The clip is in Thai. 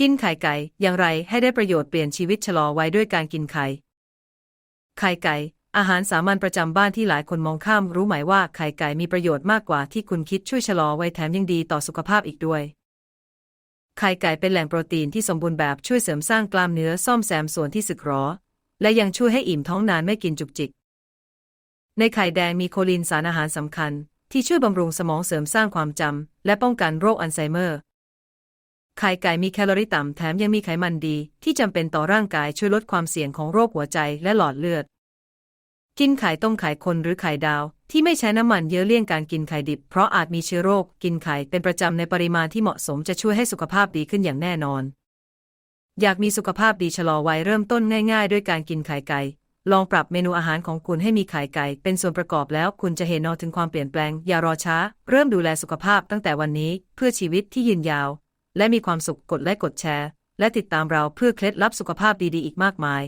กินไข่ไก่ อย่างไรให้ได้ประโยชน์เปลี่ยนชีวิตชะลอไวัยด้วยการกินไข่ ไข่ไก่ อาหารสามัญประจำบ้านที่หลายคนมองข้าม รู้ไหมว่าไข่ไก่มีประโยชน์มากกว่าที่คุณคิดช่วยชะลอไวัยแถมยังดีต่อสุขภาพอีกด้วย ไข่ไก่เป็นแหล่งโปรตีนที่สมบูรณ์แบบช่วยเสริมสร้างกล้ามเนื้อซ่อมแซมส่วนที่สึกหรอ และยังช่วยให้อิ่มท้องนานไม่กินจุกจิก ในไข่แดงมีโคลินสารอาหารสำคัญ ที่ช่วยบำรุงสมองเสริมสร้างความจำและป้องกันโรคอัลไซเมอร์ ไข่ไก่มีแคลอรี่ต่ำแถมยังมีไขมันดี ที่จำเป็นต่อร่างกายช่วยลดความเสี่ยงของโรคหัวใจและหลอดเลือด กินไข่ต้มไข่คนหรือไข่ดาว ที่ไม่ใช้น้ำมันเยอะเลี่ยงการกินไข่ดิบ เพราะอาจมีเชื้อโรค กินไข่เป็นประจำในปริมาณที่เหมาะสมจะช่วยให้สุขภาพดีขึ้นอย่างแน่นอน อยากมีสุขภาพดีชะลอวัยเริ่มต้นง่ายๆ ด้วยการกินไข่ไก่ลองปรับเมนูอาหารของคุณให้มีไข่ไก่เป็นส่วนประกอบแล้วคุณจะเห็นนอถึงความเปลี่ยนแปลง อย่ารอช้า เริ่มดูแลสุขภาพตั้งแต่วันนี้ เพื่อชีวิตที่ยืนยาว และมีความสุขกดไลค์กดแชร์ และติดตามเราเพื่อเคล็ดลับสุขภาพดีๆอีกมากมาย